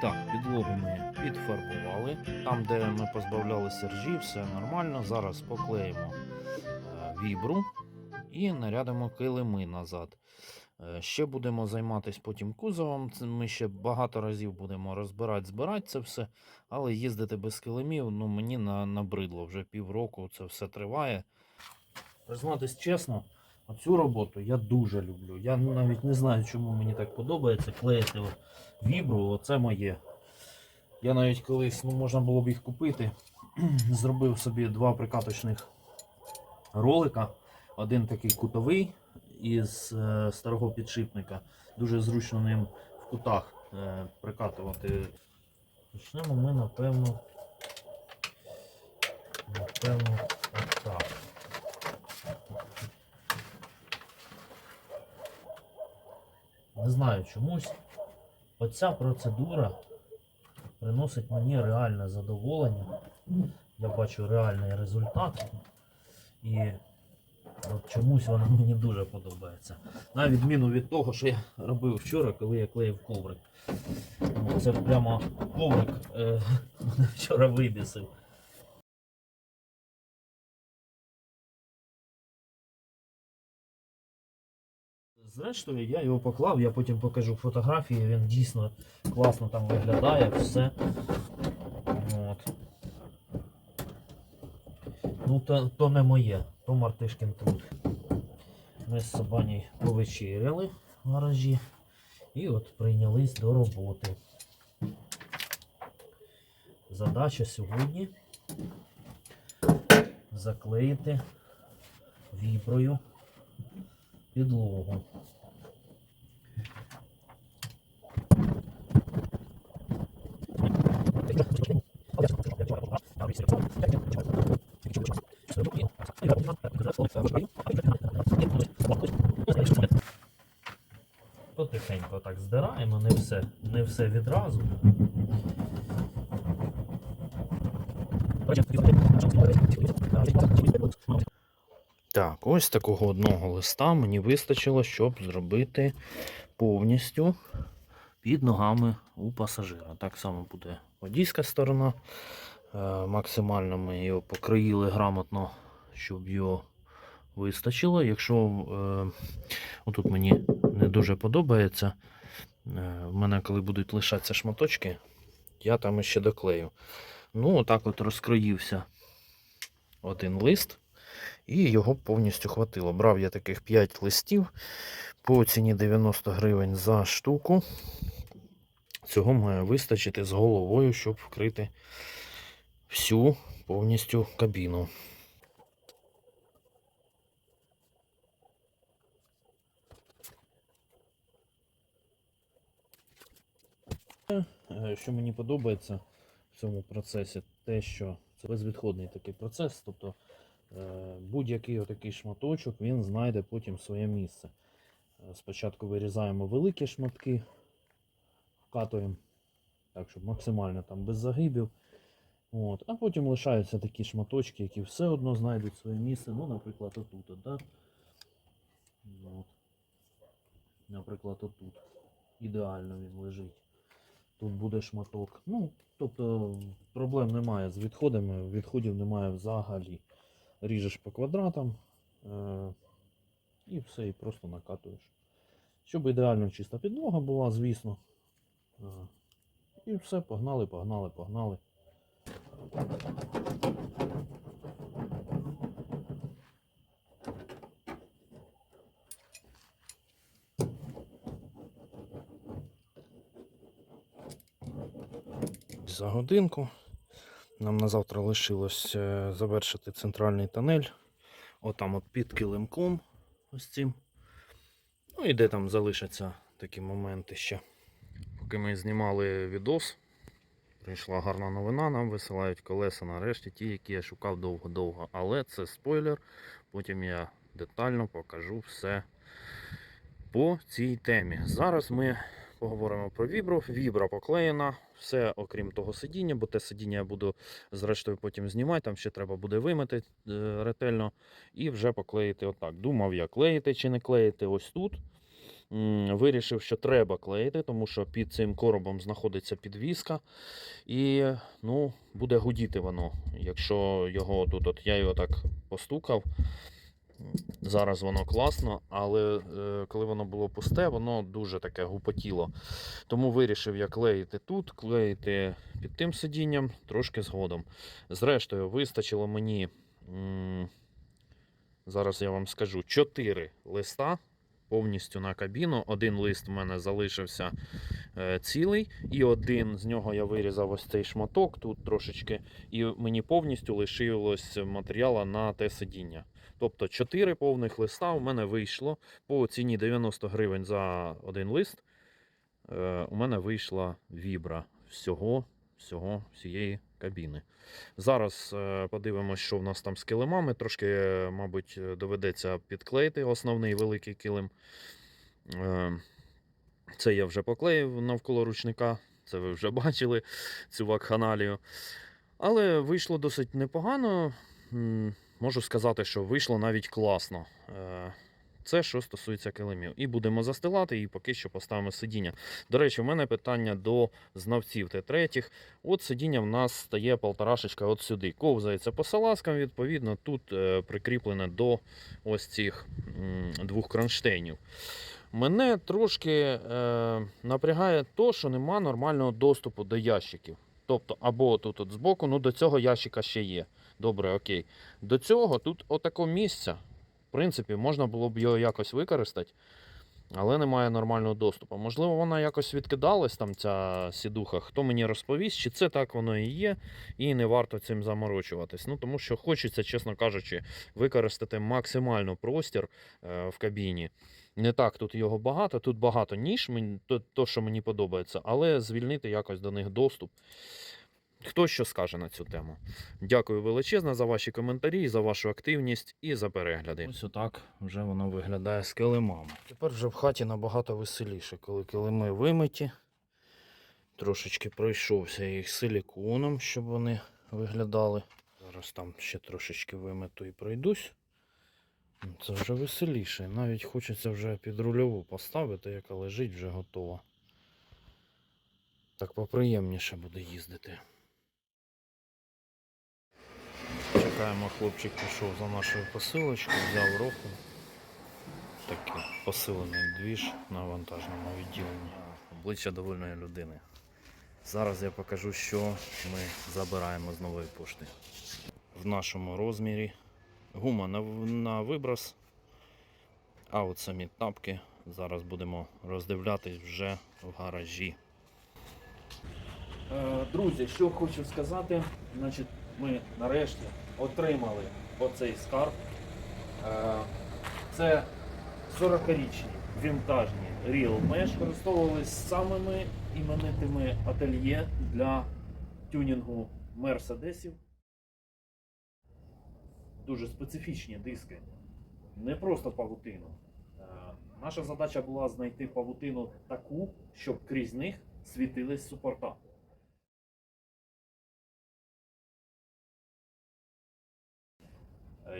Так, підлогу ми підфарбували. Там, де ми позбавляли сержі, все нормально. Зараз поклеїмо е, вібру і нарядимо килими назад. Е, Ще будемо займатися потім кузовом. Ми ще багато разів будемо розбирати, збирати це все, але їздити без килимів ну, мені набридло. Вже півроку це все триває. Признатись чесно, цю роботу я дуже люблю. Я навіть не знаю, чому мені так подобається клеїти вібру, оце моє. Я навіть колись, ну можна було б їх купити, зробив собі два прикаточних ролика. Один такий кутовий із е, старого підшипника. Дуже зручно ним в кутах е, прикатувати. Почнемо ми, напевно. Напевно, отак. Не знаю чомусь. Оця процедура приносить мені реальне задоволення. Я бачу реальний результат. І от чомусь вона мені дуже подобається. На відміну від того, що я робив вчора, коли я клеїв коврик. Це прямо коврик е, вчора вибісив. Зрештою, я його поклав, я потім покажу фотографії, він дійсно класно там виглядає, все. От. Ну, то, то не моє, то Мартишкін труд. Ми з Сабані повечеряли в гаражі і от прийнялись до роботи. Задача сьогодні заклеїти віброю підлогу. Потихенько так здираємо, не все, не все відразу. Так, ось такого одного листа мені вистачило, щоб зробити повністю під ногами у пасажира. Так само буде водійська сторона. Е, Максимально ми його покроїли грамотно, щоб його вистачило. Якщо е, отут мені не дуже подобається, е, в мене коли будуть лишатися шматочки, я там ще доклею. Ну, отак от розкроївся один лист. І його повністю хватило. Брав я таких 5 листів по ціні 90 гривень за штуку. Цього має вистачити з головою, щоб вкрити всю повністю кабіну. Що мені подобається в цьому процесі, те, що це безвідходний такий процес, тобто Е, будь-який отакий шматочок він знайде потім своє місце. Е, Спочатку вирізаємо великі шматки, вкатуємо, так, щоб максимально там без загибів. От. А потім лишаються такі шматочки, які все одно знайдуть своє місце. Ну, наприклад, отут. Да? От. Наприклад, отут. Ідеально він лежить. Тут буде шматок. Ну, тобто проблем немає з відходами, відходів немає взагалі ріжеш по квадратам е і все, і просто накатуєш. Щоб ідеально чиста підлога була, звісно. Е і все, погнали, погнали, погнали. За годинку. Нам на завтра лишилось е, завершити центральний тонель. Отам от під килимком. Ось цим. Ну і де там залишаться такі моменти ще. Поки ми знімали відос, прийшла гарна новина, нам висилають колеса нарешті, ті, які я шукав довго-довго. Але це спойлер. Потім я детально покажу все по цій темі. Зараз ми поговоримо про вібру. Вібра поклеєна, все окрім того сидіння, бо те сидіння я буду зрештою потім знімати, там ще треба буде вимити е, ретельно і вже поклеїти отак. Думав я клеїти чи не клеїти ось тут. Вирішив, що треба клеїти, тому що під цим коробом знаходиться підвіска. І ну, буде гудіти воно. Якщо його тут, от я його так постукав. Зараз воно класно, але е, коли воно було пусте, воно дуже таке гупотіло. Тому вирішив я клеїти тут, клеїти під тим сидінням трошки згодом. Зрештою, вистачило мені, м, зараз я вам скажу, 4 листа повністю на кабіну. Один лист в мене залишився е, цілий, і один з нього я вирізав ось цей шматок тут трошечки, і мені повністю лишилось матеріала на те сидіння. Тобто 4 повних листа у мене вийшло по ціні 90 гривень за один лист. Е, у мене вийшла вібра всього, всього всієї кабіни. Зараз е, подивимось, що в нас там з килимами. Трошки, е, мабуть, доведеться підклеїти основний великий килим. Це я вже поклеїв навколо ручника. Це ви вже бачили цю вакханалію. Але вийшло досить непогано. Можу сказати, що вийшло навіть класно. Е, Це що стосується килимів. І будемо застилати, і поки що поставимо сидіння. До речі, у мене питання до знавців Т3. От сидіння в нас стає полторашечка от сюди. Ковзається по салазкам, відповідно, тут е, прикріплене до ось цих двох кронштейнів. Мене трошки е, напрягає то, що нема нормального доступу до ящиків. Тобто, або тут от збоку, ну до цього ящика ще є. Добре, окей. До цього тут отако місце. В принципі, можна було б його якось використати, але немає нормального доступу. Можливо, вона якось відкидалась, там ця сідуха. Хто мені розповість, чи це так воно і є, і не варто цим заморочуватись. Ну, тому що хочеться, чесно кажучи, використати максимально простір е, в кабіні. Не так тут його багато, тут багато ніж, мені- то, то, що мені подобається, але звільнити якось до них доступ. Хто що скаже на цю тему? Дякую величезно за ваші коментарі, за вашу активність і за перегляди. Ось отак вже воно виглядає з килимами. Тепер вже в хаті набагато веселіше, коли килими вимиті. Трошечки пройшовся їх силіконом, щоб вони виглядали. Зараз там ще трошечки вимету і пройдусь. Ну, Це вже веселіше. Навіть хочеться вже під рульову поставити, яка лежить вже готова. Так поприємніше буде їздити. Чекаємо, хлопчик пішов за нашою посилочкою, взяв роху. Такий посилений двіж на вантажному відділенні. Обличчя довольної людини. Зараз я покажу, що ми забираємо з нової пошти. В нашому розмірі гума на, на виброс. А от самі тапки зараз будемо роздивлятись вже в гаражі. Е, Друзі, що хочу сказати, значить, ми нарешті отримали оцей скарб. Е, Це 40-річні вінтажні Real Mesh використовувались самими іменитими ательє для тюнінгу мерседесів. Дуже специфічні диски. Не просто павутину. Е, Наша задача була знайти павутину таку, щоб крізь них світились супорта.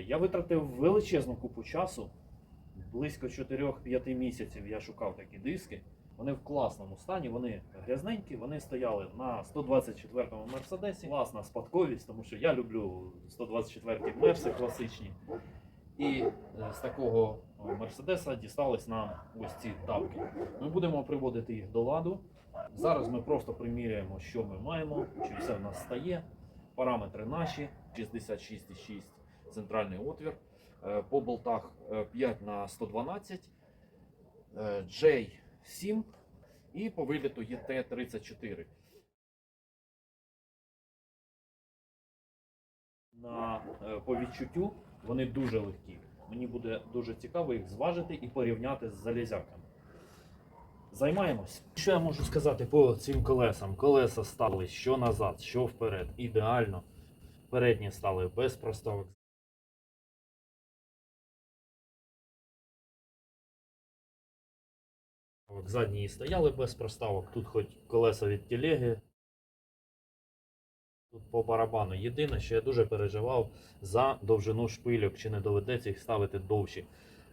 Я витратив величезну купу часу. Близько 4-5 місяців я шукав такі диски. Вони в класному стані, вони грязненькі, вони стояли на 124-му Мерседесі. Класна спадковість, тому що я люблю 124-ті Мерси класичні. І е, з такого Мерседеса дістались нам ось ці тапки. Ми будемо приводити їх до ладу. Зараз ми просто приміряємо, що ми маємо, чи все в нас стає. Параметри наші 66,6 центральний отвір. Е, По болтах е, 5 на 112, е, J7 і по виліту ЄТ-34. На, е, по відчуттю вони дуже легкі. Мені буде дуже цікаво їх зважити і порівняти з залізяками. Займаємось. Що я можу сказати по цим колесам? Колеса стали що назад, що вперед. Ідеально. Передні стали без проставок. Задні стояли без проставок, тут хоч колеса від телеги. Тут по барабану. Єдине, що я дуже переживав за довжину шпильок, чи не доведеться їх ставити довші.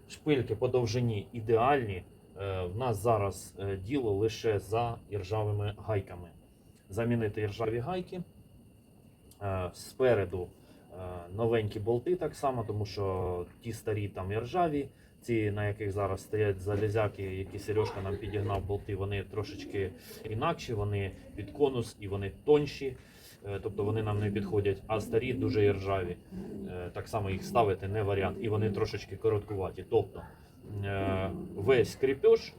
Шпильки по довжині ідеальні. Е, В нас зараз е, діло лише за іржавими гайками. Замінити іржаві гайки. Е, Спереду новенькі болти так само, тому що ті старі там іржаві, ці, на яких зараз стоять залізяки, які Сережка нам підігнав болти, вони трошечки інакші, вони під конус і вони тонші. Е, Тобто вони нам не підходять, а старі дуже іржаві. Е, Так само їх ставити не варіант, і вони трошечки короткуваті. Тобто е, весь кріпеж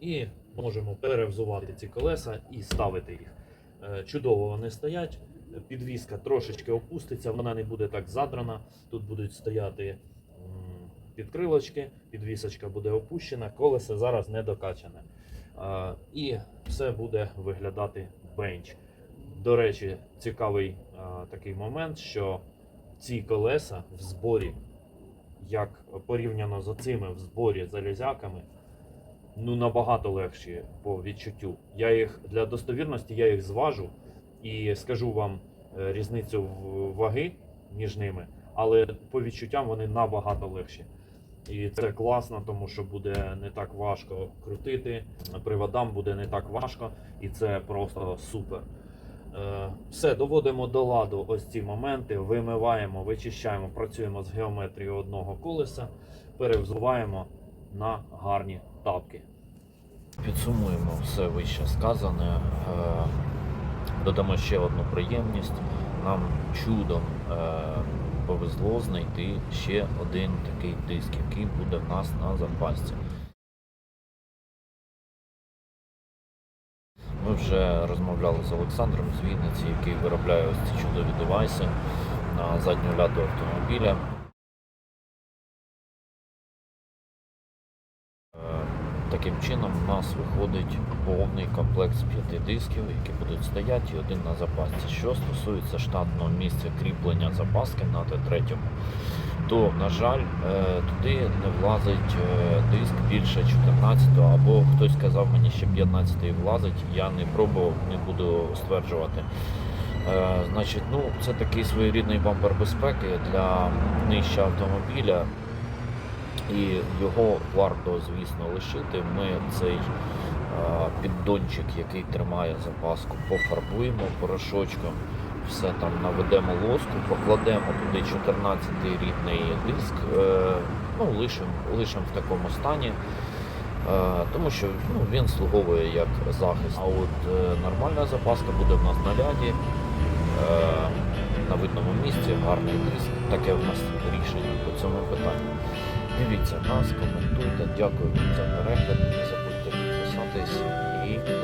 і можемо перевзувати ці колеса і ставити їх. Чудово вони стоять. Підвіска трошечки опуститься, вона не буде так задрана. Тут будуть стояти підкрилочки, підвісочка буде опущена, колесо зараз не докачане. І все буде виглядати бенч. До речі, цікавий такий момент, що ці колеса в зборі, як порівняно з цими в зборі залізяками, ну набагато легші по відчуттю. Я їх для достовірності я їх зважу і скажу вам е, різницю ваги між ними, але по відчуттям вони набагато легші. І це класно, тому що буде не так важко крутити, приводам буде не так важко, і це просто супер. Е, Все, доводимо до ладу ось ці моменти, вимиваємо, вичищаємо, працюємо з геометрією одного колеса, перевзуваємо на гарні тапки. Підсумуємо все вище сказане. Е, Додамо ще одну приємність. Нам чудом е, повезло знайти ще один такий диск, який буде в нас на запасці. Ми вже розмовляли з Олександром з Вінниці, який виробляє ось ці чудові девайси на задню ляду автомобіля. Таким чином у нас виходить повний комплект з п'яти дисків, які будуть стояти і один на запасці. Що стосується штатного місця кріплення запаски на Т3, то, на жаль, е, туди не влазить е, диск більше 14 або хтось сказав мені, що 15 влазить. Я не пробував, не буду стверджувати. Е, Значить, ну, це такий своєрідний бампер безпеки для нижча автомобіля. І його варто, звісно, лишити. Ми цей е, піддончик, який тримає запаску, пофарбуємо порошочком, все там наведемо лоску, покладемо туди 14-й рідний диск, е, ну, лишимо лишим в такому стані. Е, Тому що ну, він слуговує як захист. А от е, нормальна запаска буде в нас на ляді, е, на видному місці, гарний диск. Таке в нас рішення по цьому питанню. Дивіться нас, коментуйте, дякую вам за перегляд, не забудьте підписатись і...